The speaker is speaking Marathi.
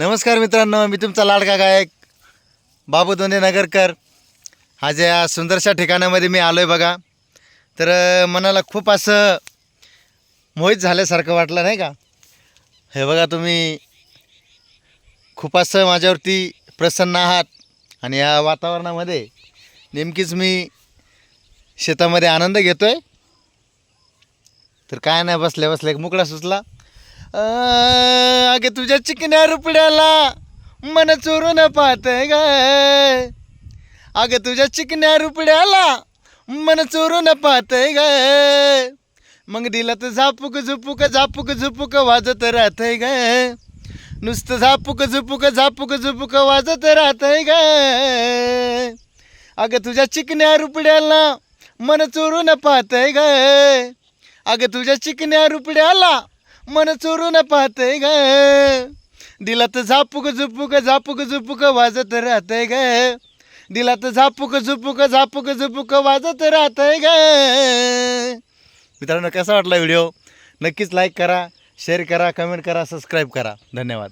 नमस्कार मित्रांनो मी तुमचा लाडका गायक बाबू दोंदे नगरकर. हा ज्या सुंदरशा ठिकाणामध्ये मी आलो आहे बघा. तर मनाला खूप असं मोहित झाल्यासारखं वाटलं नाही का? हे बघा तुम्ही. खूप असं माझ्यावरती प्रसन्न आहात आणि या वातावरणामध्ये नेमकीच मी शेतामध्ये आनंद घेतो आहे तर काय नाही बसल्या बसल्या एक मुकडा सुचला. अगे तुझ्या चिकन्या रुपड्याला मन चोरून पाहत ग. अगे तुझ्या चिकन्या रुपड्याला मन चोरून पाहतय ग. मग दिला तर झापूक झुपूक झापूक झुपूक वाजत राहत ग. नुसतं झापूक झुपूक झापूक झुपूक वाजत राहतय ग. अगं तुझ्या चिकन्या रुपड्याला मन चोरून पाहतय ग. अगं तुझ्या चिकन्या रुपड्याला मन चोरून पाहतय ग. दिला तर झापूक झुपूक झापूक झुपूक वाजत राहतय ग. दिला तर झापूक झुपूक झापूक झुपूक वाजत राहतय ग. मित्रांनो कसा वाटला व्हिडिओ? नक्कीच लाईक करा शेअर करा कमेंट करा सबस्क्राईब करा. धन्यवाद.